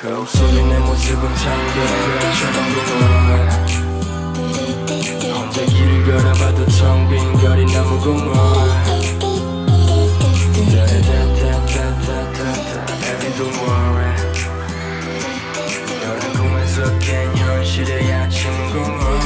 거울 속에 내 모습은 창백별처럼 공허해 혼자 길을 걸어봐도 텅빈 거리 너무 깬 현실의 아침은 공허해.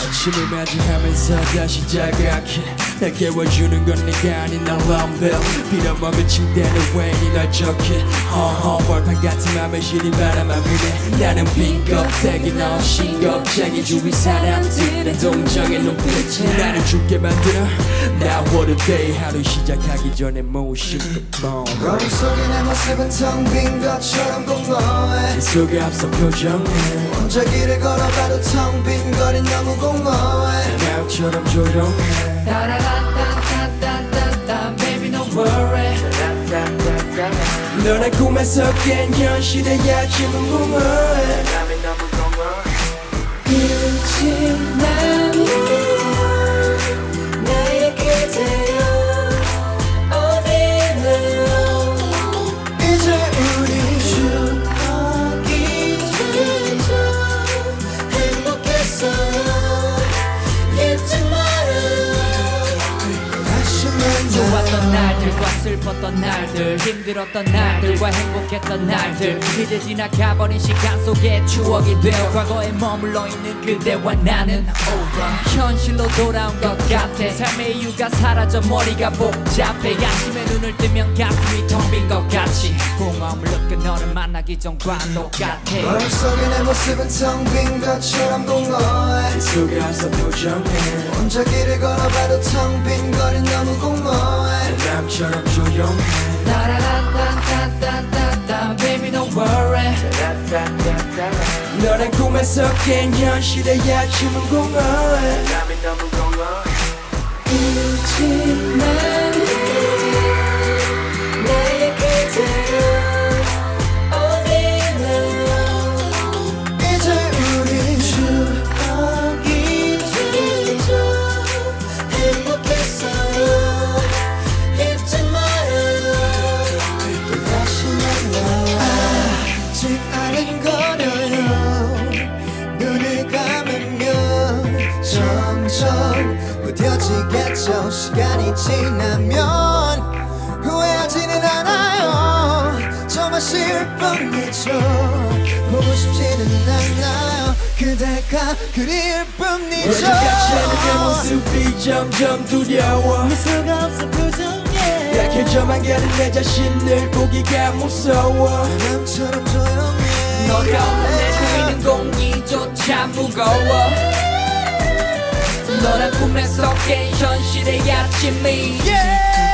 아침을 맞이하면서 다시 자각해 날 깨워주는 건 내가 아닌 난 럼벨 빌어먹은 침대는 웬이 널 적해. 허허 벌판 같은 맘을 시린 바람만 부네 나는 빈 껍데기 너 신겁장이 주위 사람들의 동정의 눈빛이 나를 죽게 만들어. Now what a day. 하루 시작하기 전에 모신 끝번 거울 속에 내 모습은 텅 빈 것처럼 공허해. 이 속에 앞서 표정해. 혼자 길을 걸어봐도 텅 빈 거리 너무 공허해 나처럼 조용해. 따라란딴딴딴딴딴 baby no worry. 너의 꿈에서 깬 현실의 아침은 공허해. 빛이 나 슬펐던 날들 힘들었던 날들과 행복했던 날들. 이제 지나가버린 시간 속에 추억이 되어 과거에 머물러 있는 그대와 나는 over. 현실로 돌아온 것 같아. 삶의 이유가 사라져 머리가 복잡해. 아침에 눈을 뜨면 가슴이 텅 빈 것 같이. 공허함을 느껴 너를 만나기 전과 똑같아. 거울 속에 내 모습은 텅 빈 것처럼 공허해 이 속에 앞서 표정해. 혼자 길을 걸어봐도 텅 빈 거리 너무 공허해 남처럼 조 용해 따라란딴딴딴딴딴 baby don't worry 너란 꿈에서 깬 현실의 아침은 공허해 잊지 말고 아직 아른거려요. 눈을 감으면 점점 무뎌지겠죠. 시간이 지나면 후회하지는 않아요. 정말 싫을 뿐이죠 보고 싶지는 않아요. 그대가 그리울 뿐이죠. 여전까지는 내 모습이 점점 두려워. 미소가 없어 표정에 약해져만 가는 내 자신을 보기가 무서워. 남처럼 조용해. 너가 없는 내 보이는 공기조차 무거워. 너란 꿈에서 깬 현실의 아침이 Yeah.